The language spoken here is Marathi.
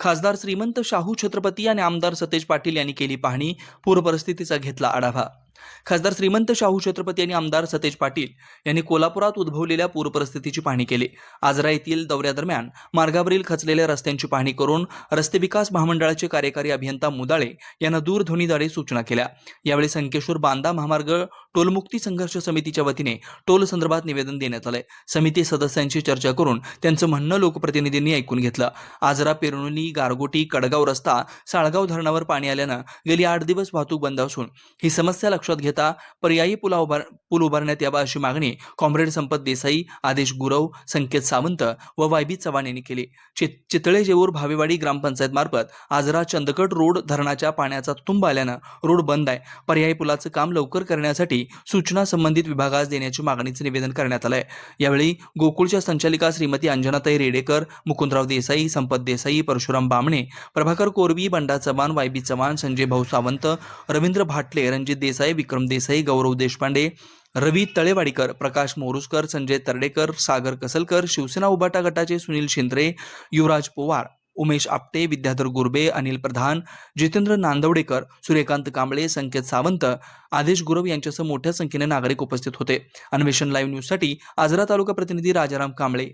खासदार श्रीमंत शाहू छत्रपती आणि आमदार सतेज पाटील यांनी केली पाहणी पूर परिस्थितीचा घेतला आढावा. खासदार श्रीमंत शाहू छत्रपती आणि आमदार सतेज पाटील यांनी कोल्हापुरात उद्भवलेल्या पूर परिस्थितीची पाहणी केली. आजरा येथील दौऱ्यादरम्यान मार्गावरील खचलेल्या रस्त्यांची पाहणी करून रस्ते विकास महामंडळाचे कार्यकारी अभियंता मुदाळे यांना दूरध्वनीद्वारे सूचना केल्या. यावेळी संकेश्वर बांदा महामार्ग टोलमुक्ती संघर्ष समितीच्या वतीने टोल संदर्भात निवेदन देण्यात आलंय. समिती सदस्यांशी चर्चा करून त्यांचं म्हणणं लोकप्रतिनिधींनी ऐकून घेतलं. आजरा पेरणुली गारगोटी कडगाव रस्ता साळगाव धरणावर पाणी आल्यानं गेली आठ दिवस वाहतूक बंद असून ही समस्या लक्षात घेता पर्यायी पुला उभार पूल उभारण्यात यावा अशी मागणी कॉम्रेड संपत देसाई आदेश गुरव संकेत सावंत व वाय बी चव्हाण यांनी केली. चितळे जेऊर भावेवाडी ग्रामपंचायत मार्फत आजरा चंदकट रोड धरणाच्या पाण्याचा तुंब आल्यानं रोड बंद आहे. पर्यायी पुलाचं काम लवकर करण्यासाठी सूचना संबंधित विभागास देण्याची मागणीचं निवेदन करण्यात आलंय. यावेळी गोकुळच्या संचालिका श्रीमती अंजनाताई रेडेकर मुकुंदराव देसाई संपत देसाई परशुराम बामणे प्रभाकर कोरवी बंडा चव्हाण वाय बी चव्हाण संजय भाऊ सावंत रवींद्र भाटले रणजित देसाई विक्रम देसाई गौरव देशपांडे रवी तळेवाडीकर प्रकाश मोरुसकर संजय तरडेकर सागर कसलकर शिवसेना उभाटा गटाचे सुनील शिंद्रे युवराज पोवार उमेश आपटे विद्याधर गुरबे अनिल प्रधान जितेंद्र नांदवडेकर सूर्यकांत कांबळे संकेत सावंत आदेश गुरव यांच्यासह मोठ्या संख्येने नागरिक उपस्थित होते. अन्वेषण लाईव्ह न्यूजसाठी आजरा तालुका प्रतिनिधी राजाराम कांबळे.